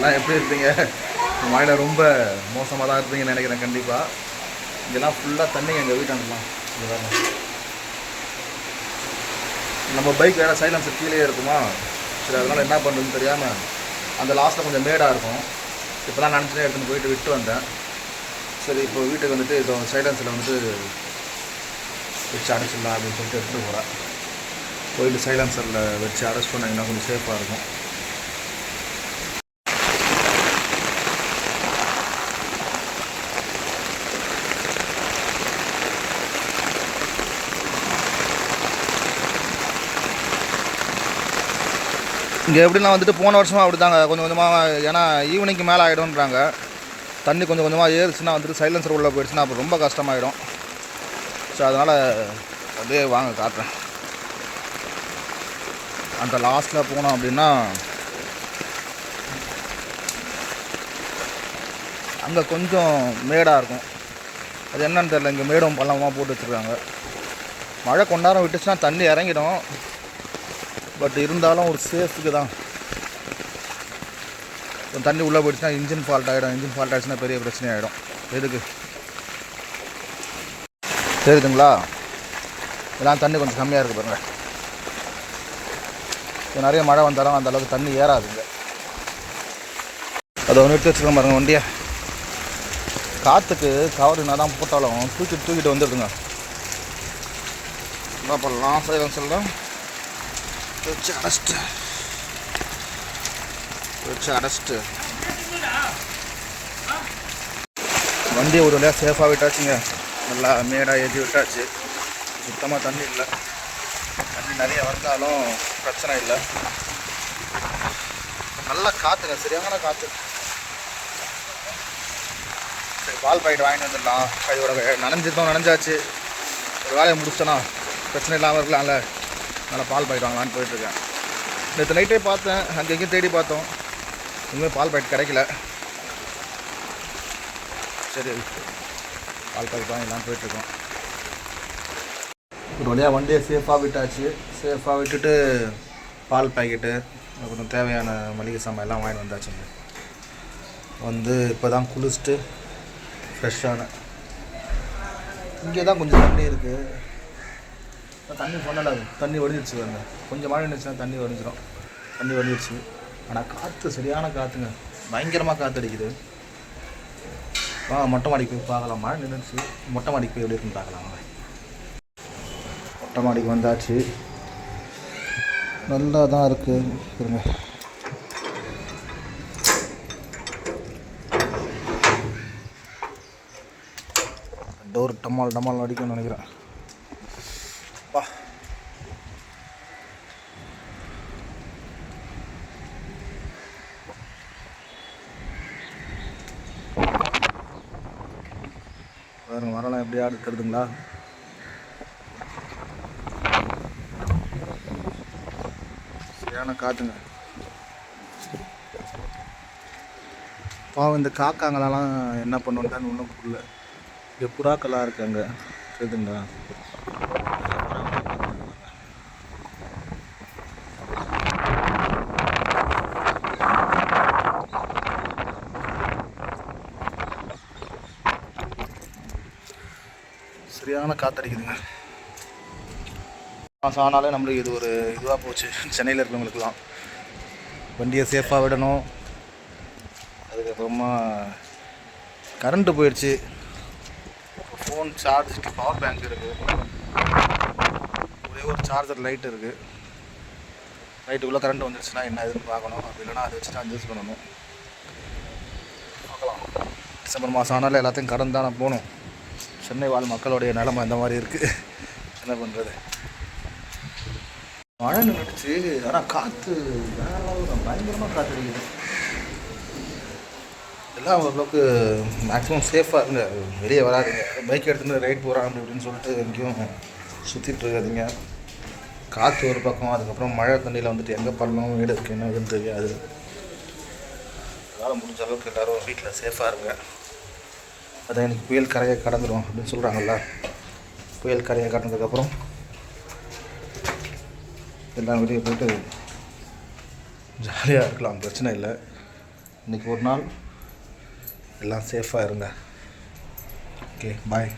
எல்லாம் எப்படி இருப்பீங்க? மழையில் ரொம்ப மோசமாக தான் இருப்பீங்கன்னு நினைக்கிறேன் கண்டிப்பாக இதெல்லாம் ஃபுல்லாக தண்ணி எங்கள் வீட்டாண்டலாம் நம்ம பைக் வேறு சைலன்சர் கீழே இருக்குமா? சரி அதனால் என்ன பண்ணுறதுன்னு தெரியாமல் அந்த லாஸ்ட்டில் கொஞ்சம் மேடாக இருக்கும். இப்போலாம் நினச்சினே எடுத்துன்னு போயிட்டு விட்டு வந்தேன். சரி இப்போ வீட்டுக்கு வந்துட்டு இதோ சைலன்ஸில் வந்துட்டு வச்சு அடைச்சிடலாம் அப்படின்னு சொல்லிட்டு எடுத்துகிட்டு போகிறேன் போயிட்டு சைலன்சரில் வச்சு அரெஸ்ட் பண்ணாங்கன்னா கொஞ்சம் சேஃபாக இருக்கும். இங்கே எப்படின்னா வந்துட்டு போன வருஷமாக அப்படி தாங்க கொஞ்சம் கொஞ்சமாக ஏன்னா ஈவினிங்க்கு மேலே ஆகிடும்ன்றாங்க தண்ணி கொஞ்சம் கொஞ்சமாக ஏறுச்சுன்னா வந்துட்டு சைலன்சர் உள்ளே போயிடுச்சுன்னா அப்போ ரொம்ப கஷ்டமாயிடும். ஸோ அதனால் அப்படியே வாங்க காட்டுறேன். அந்த லாஸ்ட்டில் போனோம் அப்படின்னா அங்கே கொஞ்சம் மேடாக இருக்கும். அது என்னன்னு தெரில இங்கே மேடும் பள்ளமாக போட்டு வச்சுருக்காங்க. மழை கொண்டாரம் விட்டுச்சுன்னா தண்ணி இறங்கிடும். பட் இருந்தாலும் ஒரு சேஃப்க்கு தான். தண்ணி உள்ளே போயிடுச்சுன்னா இன்ஜின் ஃபால்ட் ஆகிடும் இன்ஜின் ஃபால்ட் ஆகிடுச்சுன்னா பெரிய பிரச்சனை ஆகிடும் எதுக்கு? தெரியுதுங்களா? இதெல்லாம் தண்ணி கொஞ்சம் கம்மியாக இருக்குது பாருங்கள் இப்போ நிறைய மழை வந்தாலும் அந்த அளவுக்கு தண்ணி ஏறாதுங்க அதை ஒன்று எடுத்து வச்சுருக்கோம் பாருங்கள் வண்டியை. காற்றுக்கு கவர் என்ன தான் போட்டாலும் தூக்கிட்டு தூக்கிட்டு வந்துடுதுங்க. என்ன பண்ணலாம்? சைலன்சர்லாம் வச்சு அடைச்சிட்டு வச்சு அடைச்சிட்டு வண்டி ஒரு வழியாக சேஃபாக விட்டாச்சுங்க. நல்லா மேடாக ஏற்றி விட்டாச்சு. சுத்தமாக தண்ணி இல்லை. தண்ணி நிறைய வந்தாலும் பிரச்சனை இல்லை. நல்லா காற்றுங்க சரியான காற்று சரி பால் பாக்கெட் வாங்கிட்டு வந்துடலாம். கையோட நனைஞ்சிருந்தோம் நனைஞ்சாச்சு. ஒரு வேலையை முடிச்சிட்டோன்னா பிரச்சனை இல்லாமல் இருக்கலாம்ல. நல்லா பால் பாக்கெட் வாங்கலான்னு போயிட்டுருக்கேன் நேற்று நைட்டே பார்த்தேன் அங்கே இங்கேயும் தேடி பார்த்தோம். இனிமேல் பால் பாக்கெட் கிடைக்கல. சரி பால் பாக்கெட் வாங்கிடலாம் போயிட்டுருக்கோம். ஒரு வழியாக வண்டியை சேஃபாக விட்டாச்சு. சேஃபாக விட்டுட்டு பால் பாக்கெட்டு அப்புறம் தேவையான மளிகை சாமான் எல்லாம் வாங்கிட்டு வந்தாச்சுங்க வந்து இப்போ தான் குளிச்சுட்டு ஃப்ரெஷ்ஷான இங்கே தான் கொஞ்சம் தண்ணி இருக்குது தண்ணி பண்ணல அது. தண்ணி வடிஞ்சிருச்சு பாருங்க. கொஞ்சம் மழை நினைச்சுன்னா தண்ணி வடிஞ்சிரும். தண்ணி வடிஞ்சிருச்சு. ஆனால் காற்று சரியான காற்றுங்க பயங்கரமாக காற்று அடிக்குது. வா மொட்டை மாடிக்கு போய் பார்க்கலாம். மழை நின்றுச்சு மொட்டை மாடிக்கு போய் எப்படி இருக்குன்னு பார்க்கலாம். மொட்டை மாடிக்கு வந்தாச்சு. நல்லா தான் இருக்குது இருங்க டோர் டமால் டமால் அடிக்கும்னு நினைக்கிறேன். பாருங்க மரம்லாம் எப்படி ஆடு சரியான காற்றுங்க பாவம் இந்த காக்காங்களெல்லாம் என்ன பண்ணுவோன்னு ஒன்றும் புரியல. இங்கே புறாக்களாக இருக்காங்க அங்கே சரியான காத்தடிக்குதுங்க. மாதம் ஆனாலே நம்மளுக்கு இது ஒரு இதுவாக போச்சு. சென்னையில் இருக்கிறவங்களுக்குலாம் வண்டியை சேஃபாக விடணும். அதுக்கப்புறமா கரண்ட்டு போயிடுச்சு. ஃபோன் சார்ஜுக்கு பவர் பேங்க் இருக்குது ஒரே ஒரு சார்ஜர் லைட் இருக்குது லைட்டுக்குள்ளே கரண்ட் வந்துடுச்சுன்னா என்ன இதுன்னு பார்க்கணும். அப்படி இல்லைன்னா அதை வச்சு அட்ஜஸ்ட் பண்ணணும். பார்க்கலாம். டிசம்பர் மாதம் ஆனாலும் எல்லாத்தையும் கடன் தானே போகணும். சென்னை வாழ் மக்களுடைய நிலமை இந்த மாதிரி இருக்குது என்ன பண்ணுறது மழை நின்றுச்சு ஆனால் காற்று வேற பயங்கரமாக காற்று அடிக்குது எல்லாம் ஓரளவுக்கு மேக்ஸிமம் சேஃபாக இருங்க. வெளியே வராதுங்க. பைக் எடுத்துகிட்டு ரைட் போகிறான் அப்படி இப்படின்னு சொல்லிட்டு எங்கேயும் சுற்றிட்டு இருக்காதீங்க. காற்று ஒரு பக்கம் அதுக்கப்புறம் மழை தண்ணியில் வந்துட்டு எங்கே பள்ளம் வீடு இருக்குது என்ன இதுன்னு தெரியாது. அதனால் முடிஞ்ச அளவுக்கு எல்லோரும் வீட்டில் சேஃபாக இருங்க. அதான் எனக்கு புயல் கரையை கடந்துடும் அப்படின்னு சொல்கிறாங்கல்ல புயல் கரையை கடந்ததுக்கப்புறம் எல்லாம் வெளியே போயிட்டு ஜாலியாக இருக்கலாம் பிரச்சனை இல்லை. இன்றைக்கி ஒரு நாள் எல்லாம் சேஃபாக இருங்க. Okay bye